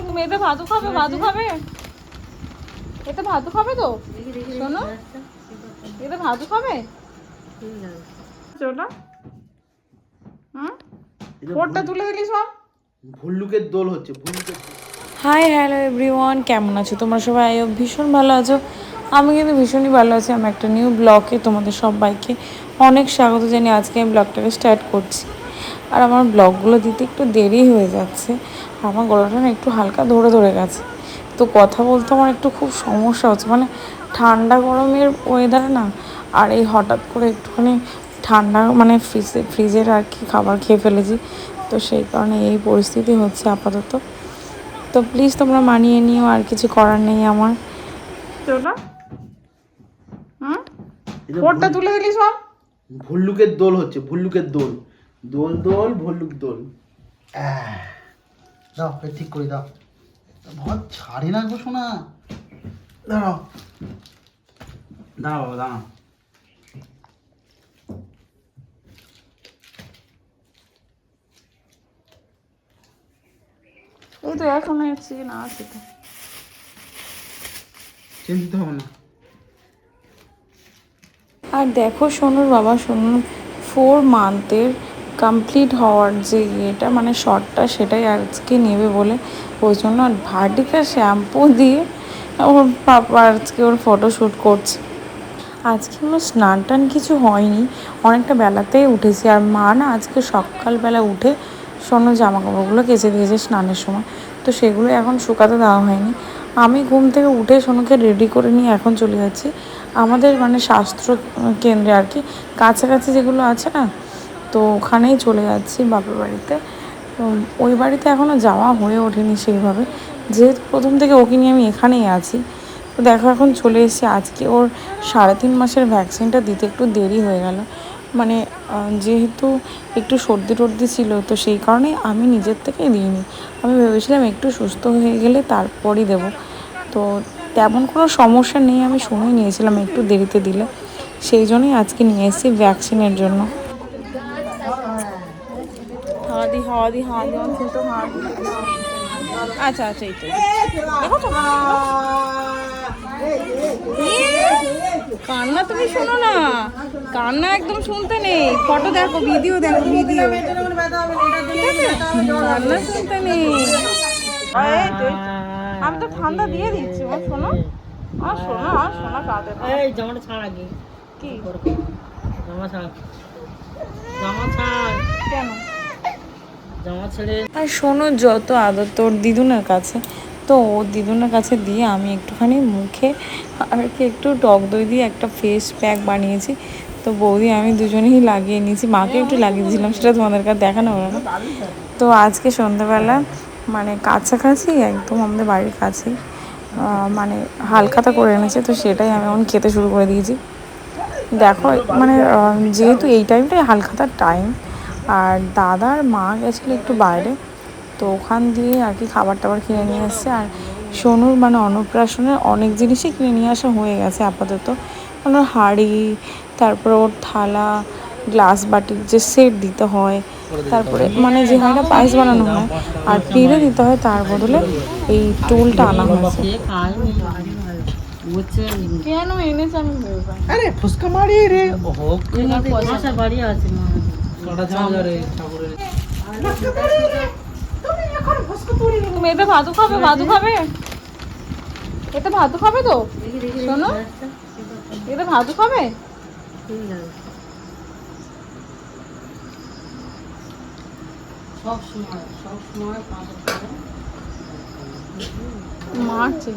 তুমি এতে ভাতু খাবে ভাতু খাবে? এতে ভাতু খাবে তো? শোনো। এতে ভাতু খাবে? ওটা হুম? তুলে দিলি সব। ভল্লুকের দোল হচ্ছে ভল্লুকের। হাই হ্যালো এভরিওয়ান কেমন আছো? তোমরা সবাই আই হোপ ভীষণ ভালো আছো। আমি কিন্তু ভীষণই ভালো আছি। আমি একটা নিউ ব্লগে তোমাদের সবাইকে অনেক স্বাগত জানিয়ে আজকে আমি ব্লগটাকে স্টার্ট করছি। আর আমার ব্লগগুলো দিতে একটু দেরি হয়ে যাচ্ছে। আর আমার গলাটা না একটু হালকা ধরে ধরে গেছে। তো কথা বলতে আমার একটু খুব সমস্যা হচ্ছে। মানে ঠান্ডা গরমের ওয়েদারে না আর এই হঠাৎ করে একটুখানি ঠান্ডা মানে ফ্রিজে ফ্রিজের আর কি খাবার খেয়ে ফেলেছি। তো সেই কারণে এই পরিস্থিতি হচ্ছে আপাতত। তো প্লিজ তোমরা মানিয়ে নিও আর কিছু করার নেই আমার। তুলে দিলি সব? ভল্লুকের দোল হচ্ছে ভুল্লুকের দোল। দোল দোল ভল্লুক দোল। দাও ঠিক করে দাও। ভর ছাড়ে না গো শোনা দাঁড়াও। দাঁড়াও বাবা দাঁড়াও। এই তো এখন এসছি না আছে তো। চিন্তা হবে না। আর দেখো সোনুর বাবা সোনুর ফোর মান্থের কমপ্লিট হওয়ার যে ইয়েটা মানে শর্টটা সেটাই আজকে নেবে বলে ওই জন্য আর ভার্টিকা শ্যাম্পু দিয়ে ওর পাপা আজকে ওর ফটো শ্যুট করছে। আজকে আমার স্নান টান কিছু হয়নি, অনেকটা বেলাতেই উঠেছি। আর মা না আজকে সকালবেলা উঠে সোনো জামা কাপড়গুলো কেচে দিয়েছে স্নানের সময়। তো সেগুলো এখন শুকাতে দেওয়া হয়নি। আমি ঘুম থেকে উঠে সোনুকে রেডি করে নিয়ে এখন চলে যাচ্ছি। আমাদের মানে স্বাস্থ্য কেন্দ্রে আর কি। কাছাকাছি যেগুলো আছে না তো ওখানেই চলে যাচ্ছি বাপের বাড়িতে। তো ওই বাড়িতে এখনও যাওয়া হয়ে ওঠেনি সেইভাবে। যেহেতু প্রথম থেকে ওকে নিয়ে আমি এখানেই আছি, তো দেখো এখন চলে এসেছি। আজকে ওর সাড়ে তিন মাসের ভ্যাকসিনটা দিতে একটু দেরি হয়ে গেল। মানে যেহেতু একটু সর্দি টর্দি ছিল, তো সেই কারণে আমি নিজের থেকেই দিইনি। আমি ভেবেছিলাম একটু সুস্থ হয়ে গেলে তারপরই দেবো। তো তেমন কোনো সমস্যা নেই, আমি শুনে নিয়েছিলাম একটু দেরিতে দিলে। সেই জন্যই আজকে নিয়ে এসেছি ভ্যাকসিনের জন্য। দি হাওয়া দি দি আমার ছোট হাওয়া আচ্ছা আচ্ছা এই তো দেখো তো। কান্না তুমি শোনো না। কান্না একদম শুনতে নেই। ফটো দেখো ভিডিও দেখো ভিডিও কান্না শুনতে নেই। আমি তো ঠান্ডা দিয়ে দিচ্ছি আমার শোনো। আর শোনো আর শোনা কাঁদে এই জামাটা ছাড় আগে। কি? জামা ছাড়। জামা ছাড়। কেন? আর শোনো, যত আদর তোর দিদুনের কাছে, তো ওর দিদুনের কাছে দিয়ে আমি একটুখানি মুখে আর কি একটু টক দই দিয়ে একটা ফেস প্যাক বানিয়েছি। তো বৌদি, আমি দুজনেই লাগিয়ে নিয়েছি। মাকে একটু লাগিয়ে দিয়েছিলাম, সেটা তোমাদের কাছে দেখানো হলো না। তো আজকে সন্ধ্যাবেলা মানে কাছাকাছি, একদম আমাদের বাড়ির কাছেই মানে হালখাতা করে এনেছে, তো সেটাই আমি এখন খেতে শুরু করে দিয়েছি। দেখো মানে যেহেতু এই টাইমটাই হালখাতার টাইম আর দাদার মা গেছিল একটু বাইরে তো ওখান দিয়ে আর কি খাবার টাবার কিনে নিয়ে এসছে। আর সোনুর মানে অন্নপ্রাশনের অনেক জিনিসই কিনে নিয়ে আসা হয়ে গেছে আপাতত। মানে ওর হাঁড়ি তারপরে ওর থালা গ্লাস বাটির যে সেট দিতে হয় তারপরে মানে যে হাঁড়িটা পায়েস বানানো হয় আর পিড়ে দিতে হয় তার বদলে এই টুলটা আনা হয়েছে। কেন এনেছে আমি আরে ফুসকা মারি রে। বাড়ি আছে মা কটা জামা রে ঠাকুরের? তুমি এতে ভাতু খাবে ভাতু খাবে? এতে ভাতু খাবে তো? শোনো এতে ভাতু খাবে সব সময় পাঁচশো টাকা মারছে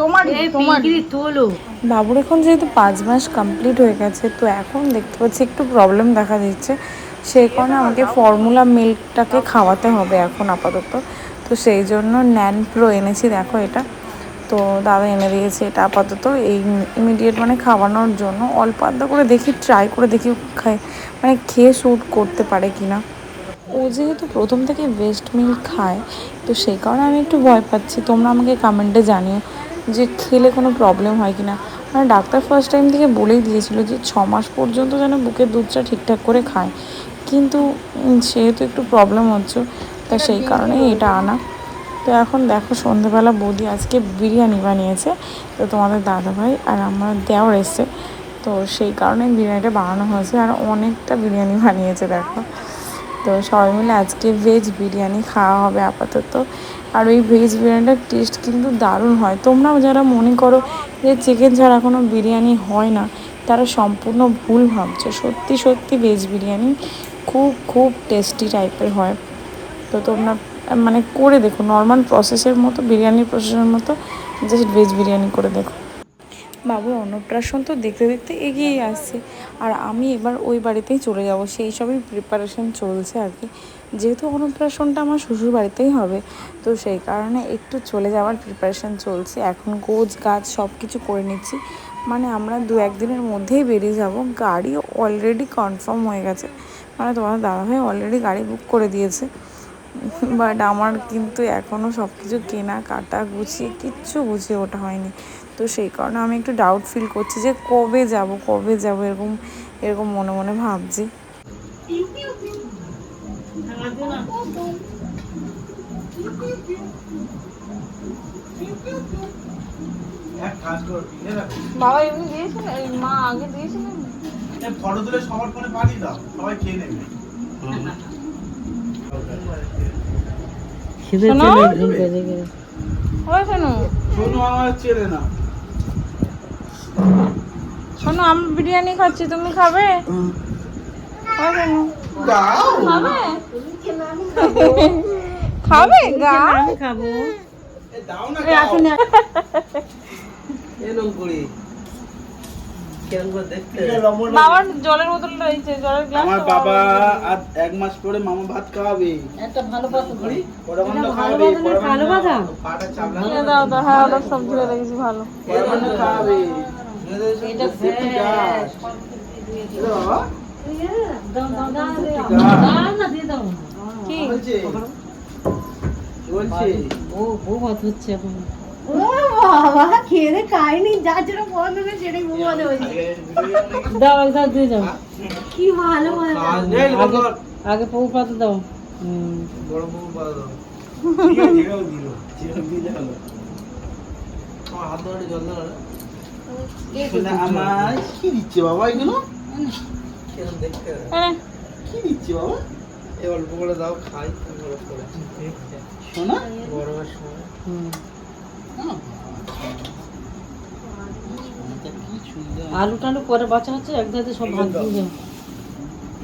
তোমার তোমার তোলো। বাবুর এখন যেহেতু পাঁচ মাস কমপ্লিট হয়ে গেছে তো এখন দেখতে পাচ্ছি একটু প্রবলেম দেখা দিচ্ছে। সেই কারণে আমাকে ফর্মুলা মিল্কটাকে খাওয়াতে হবে এখন আপাতত। তো সেই জন্য ন্যান প্রো এনেছি দেখো এটা। তো দাদা এনে দিয়েছে এটা আপাতত। এই ইমিডিয়েট মানে খাওয়ানোর জন্য অল্প আধা করে দেখি ট্রাই করে দেখি খাই মানে খেয়ে শ্যুট করতে পারে কি না ও যেহেতু প্রথম থেকে বেস্ট মিল্ক খায় তো সেই কারণে আমি একটু ভয় পাচ্ছি। তোমরা আমাকে কমেন্টে জানিও। যে খেলে কোনো প্রবলেম হয় কি না মানে ডাক্তার ফার্স্ট টাইম থেকে বলেই দিয়েছিল যে ছ মাস পর্যন্ত যেন বুকের দুধটা ঠিকঠাক করে খায়। কিন্তু সেহেতু একটু প্রবলেম হচ্ছে তা সেই কারণেই এটা আনা। তো এখন দেখো সন্ধেবেলা বৌদি আজকে বিরিয়ানি বানিয়েছে। তো তোমাদের দাদাভাই আর আমার দেওয়ার এসছে। তো সেই কারণে বিরিয়ানিটা বানানো হয়েছে আর অনেকটা বিরিয়ানি বানিয়েছে দেখো। তো সবাই মিলে আজকে ভেজ বিরিয়ানি খাওয়া হবে আপাতত। আর ওই ভেজ বিরিয়ানিটার টেস্ট কিন্তু দারুণ হয়। তোমরাও যারা মনে করো যে চিকেন ছাড়া কোনো বিরিয়ানি হয় না, তারা সম্পূর্ণ ভুল ভাবছে। সত্যি সত্যি ভেজ বিরিয়ানি খুব খুব টেস্টি টাইপের হয়। তো তোমরা মানে করে দেখো। নর্মাল প্রসেসের মতো, বিরিয়ানির প্রসেসের মতো জাস্ট ভেজ বিরিয়ানি করে দেখো। বাবুর অন্নপ্রাশন তো দেখতে দেখতে এগিয়েই আসছে। আর আমি এবার ওই বাড়িতেই চলে যাব। সেই সবই প্রিপারেশন চলছে আর কি। যেহেতু অন্নপ্রাশনটা আমার শ্বশুর বাড়িতেই হবে, তো সেই কারণে একটু চলে যাওয়ার প্রিপারেশন চলছে। এখন গোছ গাছ সব কিছু করে নিচ্ছি। মানে আমরা দু একদিনের মধ্যেই বেরিয়ে যাব। গাড়ি অলরেডি কনফার্ম হয়ে গেছে। মানে তোমার দাদা দাদাভাই অলরেডি গাড়ি বুক করে দিয়েছে। বাট আমার কিন্তু এখনও সব কিছু কেনা কাটা গুছিয়ে কিচ্ছু গুছিয়ে ওঠা হয়নি। তো সেই কারণে আমি একটু ডাউট ফিল করছি যে কবে যাব কবে যাব এরকম এরকম মনে মনে ভাবছি। এক বাবা এমনি দিয়েছিলেন এই মা আগে দিয়েছিলেন ফটো তুলে সবার ফোনে পাঠিয়ে দাও সবাই খেয়ে নেবে। ওই শোনো। আমার চেনে না। শোনো আমি বিরিয়ানি খাচ্ছি তুমি খাবে? খাবে গা? আমি জলের বোতল রয়েছে জলের গ্লাস আমার বাবা আজ এক মাস পরে মামা ভাত খাওয়াবে। একটা ভালো কথা করি? খাওয়াবে পাটা দাও দাও হ্যাঁ ওটা ভালো। খাওয়াবে। খেয়ে খাইনি করে সেটাই হয়েছে দাও দিয়ে যাও কি ভালো আগে পৌ পাতা দাও হুম বড় পাতা দাও দিল। আমার হাত ধরে জল আমার কি দিচ্ছে বাবা এগুলো? কি দিচ্ছে বাবা? এই অল্প করে দাও খাই শোনা গরমের সময়। আলু টালু পরে বাঁচা হচ্ছে এক ধারে সব ভাত দিয়ে।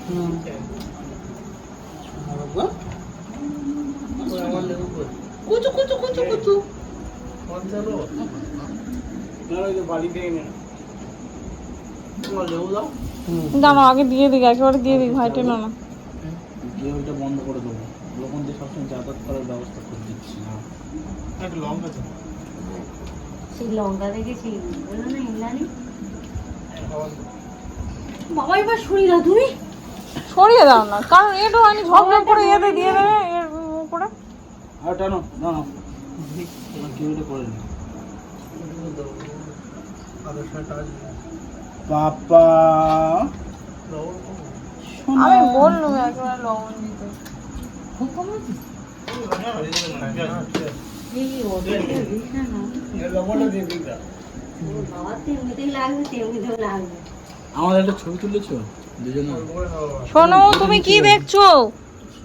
হুম। কুচু কুচু কুচু কুচু। দাঁড়াও আগে দিয়ে দিই একেবারে দিয়ে দিই ভাই টেনো না দিয়ে ওইটা বন্ধ করে দেবো। লোকন দিয়ে সবসময় যাতায়াত করার ব্যবস্থা করে দিচ্ছি না। একটা লঙ্কা সেই লঙ্কা দেখেছি। বলল না বাবা এবার তুমি। সরিয়ে দাও না কারণ এটা হয়নি ঝগড়া করে এতে দিয়ে দেবে এর করে। আর টানো না না তোমার করে নি। আদা শাটা আসবে বাবা। আমি বললাম একেবারে লবণ দিতে। খুব কম আমাদের একটা ছবি তুলেছো? দুজনে। শোনো তুমি কি দেখছ?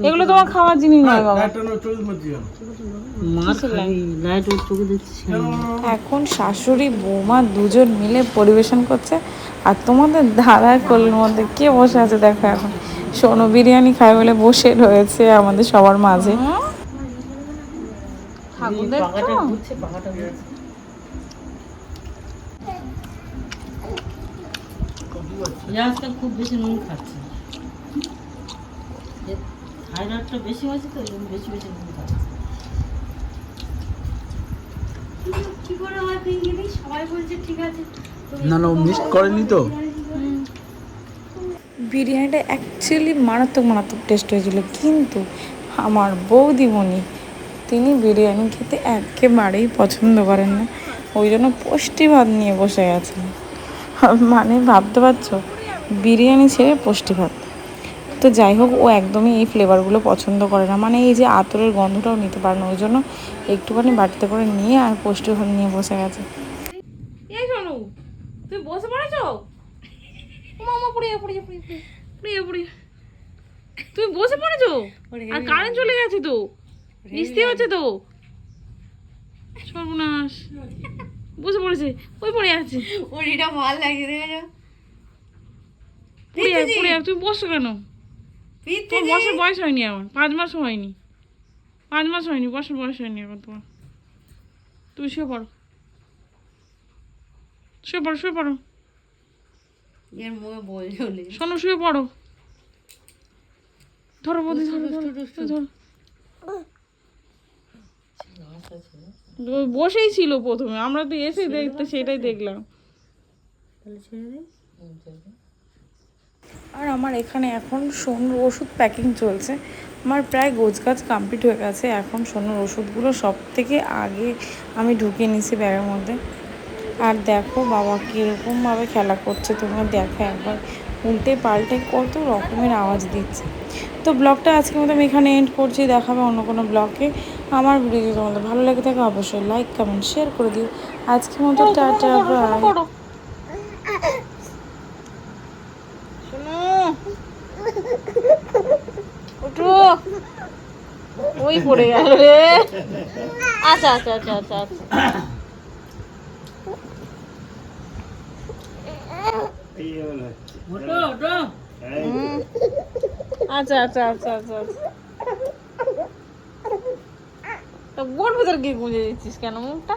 এগুলো তোমার খাওয়ার জিনিস নয় বাবা। চোখে দিচ্ছিস এখন শাশুড়ি বৌমা দুজন মিলে পরিবেশন করছে আর তোমাদের ধারার কোলের মধ্যে কে বসে আছে দেখো এখন। সোনু বিরিয়ানি খায় বলে বসে রয়েছে আমাদের সবার মাঝে। খুব বেশি নুন খাচ্ছে। থাইরয়েডটা বেশি হয়েছে তো জন্য বেশি বেশি কি করে হয় পিঙ্কি সবাই বলছে ঠিক আছে না না ও করেনি তো বিরিয়ানিটা অ্যাকচুয়ালি মারাত্মক মারাত্মক টেস্ট হয়েছিল কিন্তু আমার বৌদিমণি তিনি বিরিয়ানি খেতে একেবারেই পছন্দ করেন না ওই জন্য পুষ্টি ভাত নিয়ে বসে গেছেন মানে ভাবতে পারছ বিরিয়ানি ছেড়ে পুষ্টি ভাত তো যাই হোক ও একদমই এই ফ্লেভারগুলো পছন্দ করে না। মানে এই যে আতরের গন্ধটাও নিতে পারে না ওই জন্য একটুখানি বাটিতে করে নিয়ে আর পোস্ট ওখানে নিয়ে বসে গেছে। এই শোনো তুমি বসে পড়েছো? মামা পড়ে পড়ে পড়ে পড়ে পড়ে তুমি বসে পড়েছো? আর কারেন্ট চলে গেছে তো? বৃষ্টি হচ্ছে তো? সর্বনাশ। বসে পড়েছে ওই পড়ে আছে। ওরিটা ভালো লাগছে দেখেছ? পড়ে যায় পড়ে যায় তুমি বসো কেন? তোমার বসার বয়স হয়নি এখন পাঁচ মাস হয়নি। পাঁচ মাস হয়নি বসার বয়স হয়নি এখন তোমার। তুমি শুয়ে পড়ো। শুয়ে পড়ো শুয়ে পড়ো। এর মুখে বল চলে শোনো শুয়ে পড়ো। ধরো বদি ধরো ধরো ধরো বসেই ছিল প্রথমে আমরা তো এসে দেখতে সেটাই দেখলাম। তাহলে ছেড়ে দে। আর আমার এখানে এখন সোনুর ওষুধ প্যাকিং চলছে। আমার প্রায় গোছগাছ কমপ্লিট হয়ে গেছে। এখন সোনুর ওষুধগুলো সব থেকে আগে আমি ঢুকিয়ে নিয়েছি ব্যাগের মধ্যে। আর দেখো বাবা কীরকমভাবে খেলা করছে তোমরা দেখো একবার। উল্টে পাল্টে কত রকমের আওয়াজ দিচ্ছে। তো ব্লগটা আজকের মতো আমি এখানে এন্ড করছি। দেখাবে অন্য কোনো ব্লগে। আমার ভিডিও যদি তোমাদের ভালো লাগে থাকে অবশ্যই লাইক কমেন্ট শেয়ার করে দিও। আজকের মতো টাটা বাই পড়ো শোনো ওঠো ওই পড়ে গেল রে। আচ্ছা আচ্ছা আচ্ছা আচ্ছা আচ্ছা। ওটো ওটো আচ্ছা আচ্ছা আচ্ছা আচ্ছা আচ্ছা। তা বোন ভেতর গিয়ে গুঁজে দিচ্ছিস কেন মুখটা?